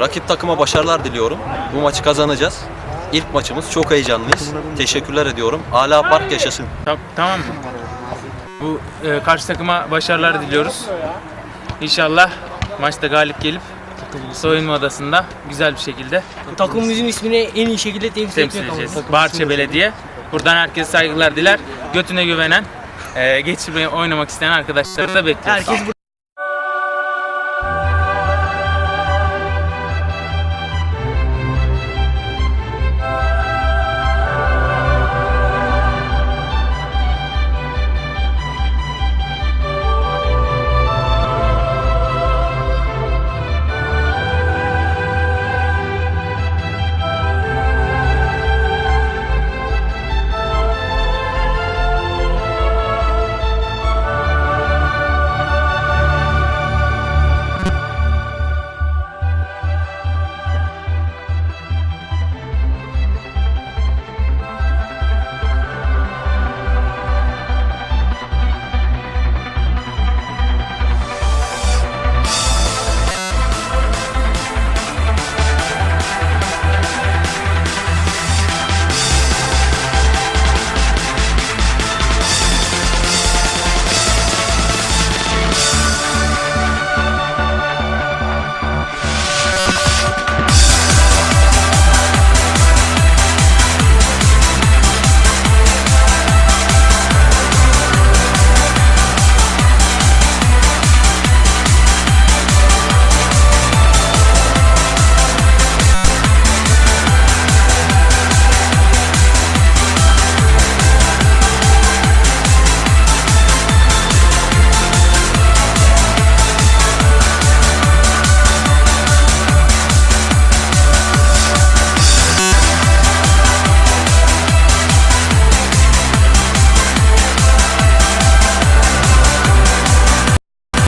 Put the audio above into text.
Rakip takıma başarılar diliyorum. Bu maçı kazanacağız. İlk maçımız çok heyecanlıyız. Teşekkürler ediyorum. Ala Park yaşasın. Ta- tamam mı? Bu e, karşı takıma başarılar diliyoruz. İnşallah maçta galip gelip soyunma odasında güzel bir şekilde Takımımızın ismini en iyi şekilde temsil, temsil etmek edeceğiz. amaçlı. Bahçe Belediye. Buradan herkese saygılar diler. Götüne güvenen, e, geçirmeye oynamak isteyen arkadaşları da bekliyoruz. Herkes